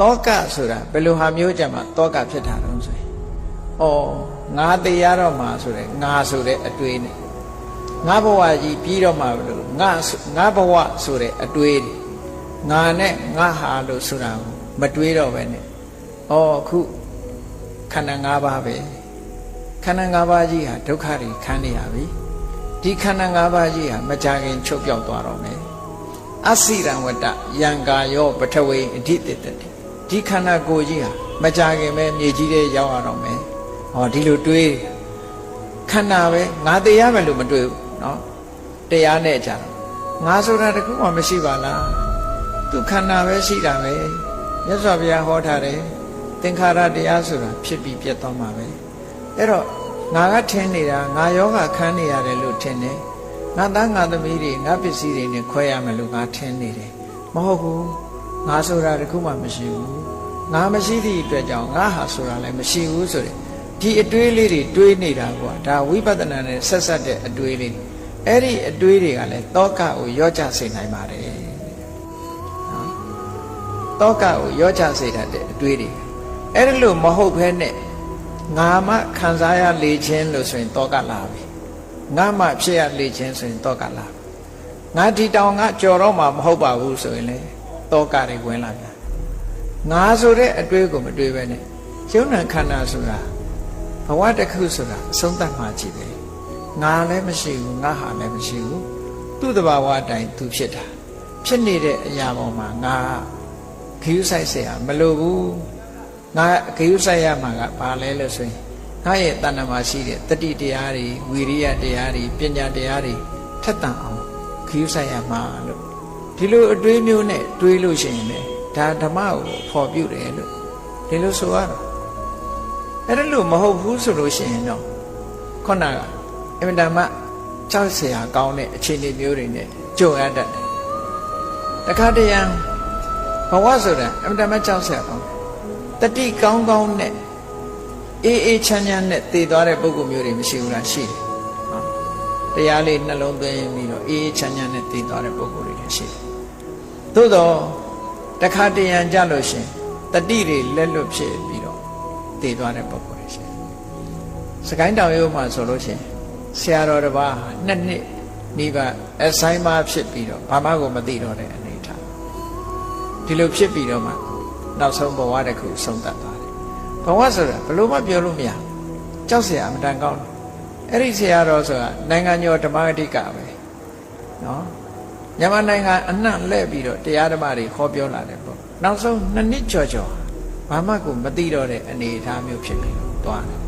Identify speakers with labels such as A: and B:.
A: တောကဆိုတာဘယ်လိုဟာမျိုးကြမှာတောကဖြစ်တာတုံးဆိုရင်ဩငါတရားတော့မှာဆိုတဲ့ငါဆိုတဲ့အတွေးနဲ့ငါဘဝကြီးပြီးတော့မှလို့ငါငါဘဝဆိုတဲ့အတွေးတွေငါနဲ့ငါဟာလို့ဆိုတာကိုမတွေးတော့ပဲနဲ့ဩအခုခန္ဓာ၅ပါးပဲခန္ဓာ၅ပါးကြီးဟာဒုက္ခတွေခံနေရပြီဒီခန္ဓာ၅ပါးကြီးဟာမကြခင်ချုပ်ပြောက်သွားတော့မယ်အစိရံဝတ္တယံကာယောပထဝေအဓိတတတိ ဒီခန္ဓာကိုယ်ကြီးဟာမကြခင်ပဲမြေကြီးတဲ့ရောက်ရတော့မယ်ဟောဒီလိုတွေးခန္ဓာပဲငါတရားမယ်လို့မတွေးဘူးเนาะတရားနဲ့ကြတော့ငါဆိုတာတခုမှမရှိပါလားသူခန္ဓာပဲရှိတာပဲမြတ်စွာဘုရားဟောထားတယ်သင်္ခါရတရားဆိုတာဖြစ်ပြီးပြတ်သွားမှာပဲအဲ့တော့ငါကထင်နေတာငါယောဂခန်းနေရတယ်လို့ထင်တယ်ငါသားငါသမီးတွေငါပစ္စည်းတွေနဲ့ခွဲရမယ်လို့ငါထင်နေတယ်မဟုတ်ဘူး ငါဆိုတာတခုမှမရှိဘူးငါမရှိသည့်အတွက်ကြောင့်ငါဟာဆိုတာလည်းမရှိဘူးဆိုတဲ့ဒီအတွေးလေးတွေတွေးနေတာကွာဒါဝိပဿနာနဲ့ဆက်ဆက်တဲ့အတွေးလေးအဲ့ဒီအတွေးတွေကလည်းတောကကိုရော့ချစေနိုင်ပါတယ်နော်တောကကိုရော့ချစေတတ်တဲ့အတွေးတွေအဲ့ဒါလို့မဟုတ်ဘဲနဲ့ငါမှခံစားရလေခြင်းလို့ဆိုရင်တောကလာပြီငါမှဖြစ်ရလေခြင်းဆိုရင်တောကလာငါဒီတောင်ကကြော်တော့မှမဟုတ်ပါဘူးဆိုရင်လေ တောကတွေဝင်လာပြန်ငါဆိုတဲ့အတွေးကိုမတွေးပဲနဲ့ယုံနာခန္ဓာဆိုတာဘဝတစ်ခုဆိုတာအဆုံးသတ်မှကြည့်ပဲငါလည်းမရှိဘူးငါဟာလည်းမရှိဘူးသူ့တဘာဝအတိုင်းသူဖြစ်တာဖြစ်နေတဲ့အရာပေါ်မှာငါခရူးဆိုင်เสียမလိုဘူးငါခရူးဆိုင်ရမှာကဘာလဲလို့ဆိုရင်ငါရဲ့တဏ္ဍမှာရှိတဲ့တတိတရားတွေဝီရိယတရားတွေပညာတရားတွေထက်သန်အောင်ခရူးဆိုင်ရမှာလို့ ဒီလိုအတွေးမျိုးနဲ့တွေးလို့ရှိရင်လေဒါဓမ္မကိုဖော်ပြတယ်လို့ဒီလိုဆိုရတာအဲ့ဒါလို့မဟုတ်ဘူးဆိုလို့ရှိရင်တော့ခုနကအင်တာမကြောက်စရာကောင်းတဲ့အခြေအနေမျိုးတွေနဲ့ကြုံရတတ်တယ်တခါတရံဘဝဆိုတာအင်တာမကြောက်စရာကောင်းတတိကောင်းကောင်းနဲ့အေးအေးချမ်းချမ်းနဲ့တည်သွားတဲ့ပုံကမျိုးတွေမရှိဘူးလားရှိတယ်တရားလေးနှလုံးသွင်းပြီးတော့အေးအေးချမ်းချမ်းနဲ့တည်သွားတဲ့ပုံကိုယ်တွေရှိတယ် သို့တော့တခါတရံကြလို့ရှင်တတိတွေလက်လွတ်ဖြစ်ပြီးတော့တည်သွားတဲ့ပုံပေါ်ရှင်စကိုင်းတောင်ရိုးမှာဆိုလို့ရှင်ဆရာတော်တစ်ပါးနှစ်နှစ်မိဘအဆိုင်မဖြစ်ပြီးတော့ဘာမှကိုမသိတော့တဲ့အနေထားဒီလိုဖြစ်ပြီးတော့မှနောက်ဆုံးဘဝတစ်ခုဆုံးသက်သွားတယ်ဘဝဆိုတာဘလို့မှပြောလို့မရကြောက်စရာအမတန်ကောင်းတယ်အဲ့ဒီဆရာတော်ဆိုတာနိုင်ငံကျော်ဓမ္မဂတိကပဲနော် မြန်မာနိုင်ငံအနှံ့လဲပြီးတော့တရားဓမ္မတွေခေါ်ပြောလာတယ်ပေါ့နောက်ဆုံးနှစ်နှစ်ကျော်ကျော်ဘာမှကိုမသိတော့တဲ့အနေအထားမျိုးဖြစ်ပြီးတော့သွားတယ်